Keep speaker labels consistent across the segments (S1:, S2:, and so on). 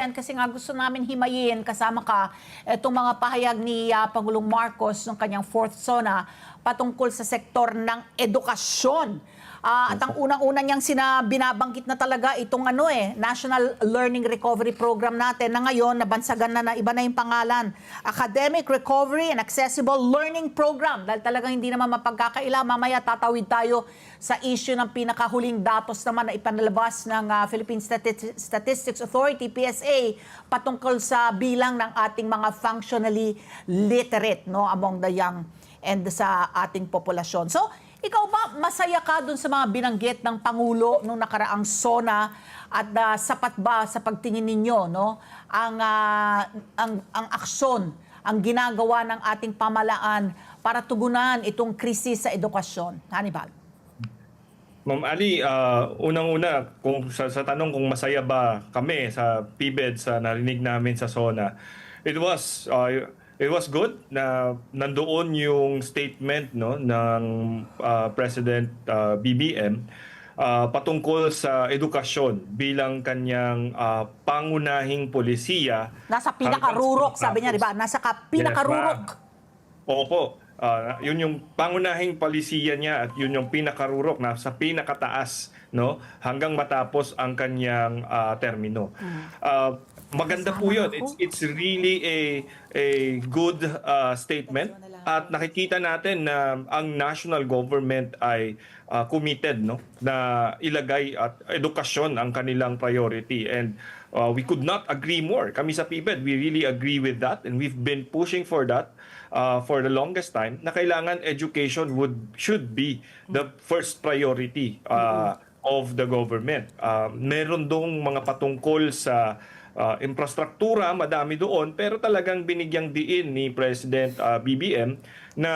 S1: Yan, kasi nga gusto namin himayin kasama ka itong mga pahayag ni ah, Pangulong Marcos ng kanyang fourth zona patungkol sa sektor ng edukasyon. Ah, at ang unang-una niyang sina, binabanggit na talaga itong ano eh, National Learning Recovery Program natin na ngayon nabansagan na na iba na yung pangalan. Academic Recovery and Accessible Learning Program. Dahil talagang hindi naman mapagkakaila. Mamaya tatawid tayo sa issue ng pinakahuling datos naman na ipanalabas ng ah, Philippine Stati- Statistics Authority, PSA, patungkol sa bilang ng ating mga functionally literate no, among the young and sa ating populasyon. So, ikaw ba masaya ka dun sa mga binanggit ng Pangulo nung nakaraang SONA at ah, sapat ba sa pagtingin ninyo no ang ah, ang ang aksyon ang ginagawa ng ating pamalaan para tugunan itong krisis sa edukasyon? Hannibal.
S2: Ma'am Ali, ah, unang-una, kung sa, sa tanong kung masaya ba kami sa PBED sa narinig namin sa SONA, it was ah, it was good na nandoon yung statement no ng ah, President ah, BBM ah, patungkol sa edukasyon bilang kanyang ah, pangunahing polisiya
S1: Nasa pinakarurok, sabi niya, di ba? Nasa ka, pinakarurok.
S2: Opo. Ah, yun yung pangunahing palisiya niya at yun yung pinakarurok na sa pinakataas no hanggang matapos ang kanyang ah, termino. Ah, maganda po yun. It's it's really a a good ah, statement. At nakikita natin na ang national government ay ah, committed no? Na ilagay at edukasyon ang kanilang priority. And uh, we could not agree more. Kami sa PBED, we really agree with that. And we've been pushing for that uh, for the longest time na kailangan education would should be the first priority uh, of the government. Uh, meron dong mga patungkol sa uh, infrastruktura, madami doon, pero talagang binigyang diin ni President uh, BBM na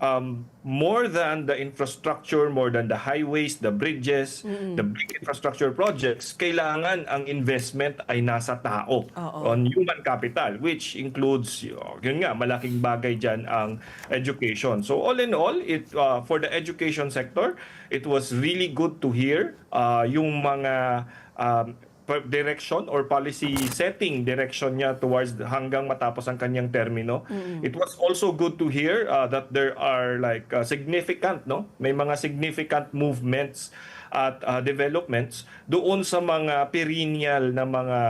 S2: um, more than the infrastructure, more than the highways, the bridges, the big infrastructure projects, kailangan ang investment ay nasa tao, on human capital, which includes, uh, yun nga, malaking bagay dyan ang education. So all in all, it uh, for the education sector, it was really good to hear uh, yung mga um, direction or policy setting direction niya towards hanggang matapos ang kanyang termino. It was also good to hear uh, that there are like uh, significant no, may mga significant movements at uh, developments doon sa mga perennial na mga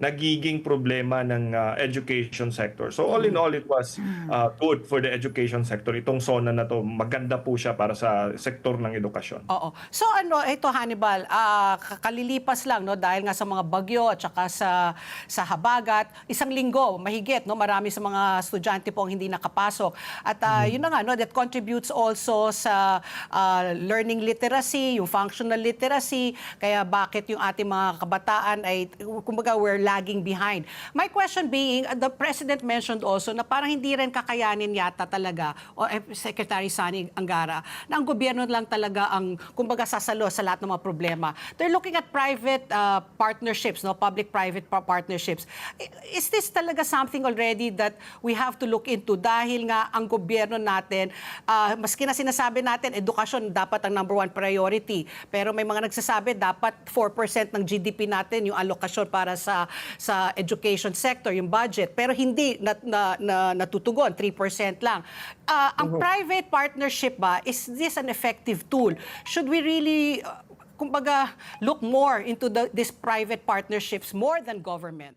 S2: nagiging problema ng uh, education sector. So all in all it was uh, good for the education sector. Itong SONA na to maganda po siya para sa sektor ng edukasyon.
S3: Oo. So ano, ito Hannibal, k- kalilipas lang no dahil nga sa mga bagyo at saka sa sa habagat, isang linggo mahigit no marami sa mga estudyante po ang hindi nakapasok. At ah, yun na nga no that contributes also sa ah, learning literacy, yung functional literacy, kaya bakit yung ating mga kabataan ay kumbaga we're lagging behind. My question being, the president mentioned also na parang hindi rin kakayanin yata talaga o eh, Secretary Sani Angara na ang gobyerno lang talaga ang kumbaga sasalo sa lahat ng mga problema. They're looking at private uh, partnerships, no, public-private pa- partnerships. Is this talaga something already that we have to look into dahil nga ang gobyerno natin, uh, maski na sinasabi natin, edukasyon dapat ang number one priority. Pero may mga nagsasabi dapat 4% ng GDP natin yung alokasyon para sa sa education sector, yung budget. Pero hindi na, na, na, natutugon, 3% lang. Ah, ang private partnership ba, is this an effective tool? Should we really, uh, kumbaga, look more into the, these private partnerships more than government?